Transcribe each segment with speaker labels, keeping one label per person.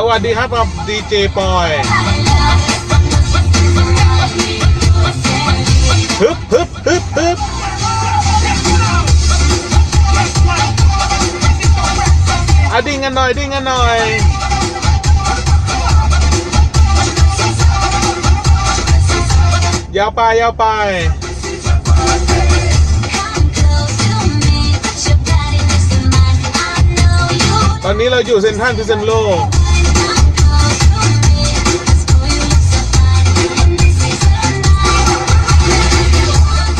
Speaker 1: สวัสดีครับกับดีเจปอยฮึบฮึบฮึบฮึบอะดิ้งกันหน่อยดิ้งกันหน่อยยาวไปยาวไปตอนนี้เราอยู่เซ็นทรัลพิษณุโลก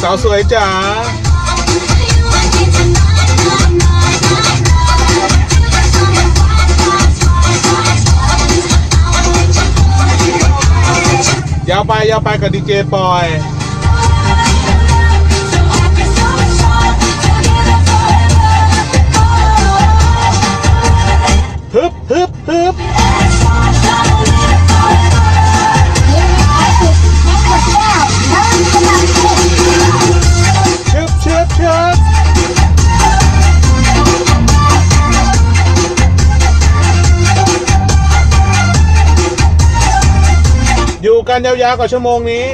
Speaker 1: าวสวยจ๋ายาวไปยาวไปกับดีเจปอย กันยาวๆกว่าชั่วโมงนี้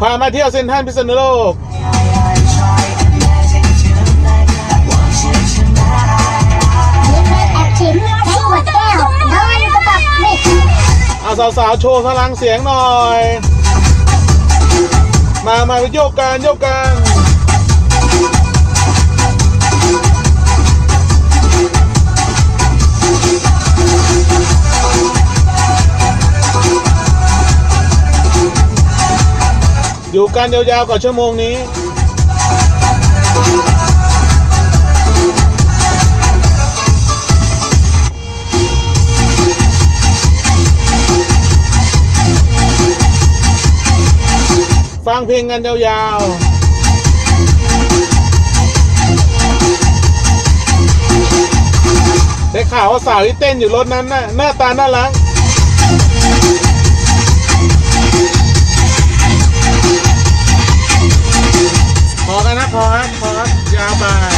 Speaker 1: พามาเที่ยวเซ็นทรัลพิษณุโลก เอาสาวๆ โชว์พลังเสียงหน่อย มา มาโยกกันโยกกัน อยู่กันยาวๆกว่าชั่วโมงนี้ฟังเพลงกันยาวๆได้ข่าวว่าสาวที่เต้นอยู่รถนั้นน่ะหน้าตาน่ารัก 好啊，好啊，家人们。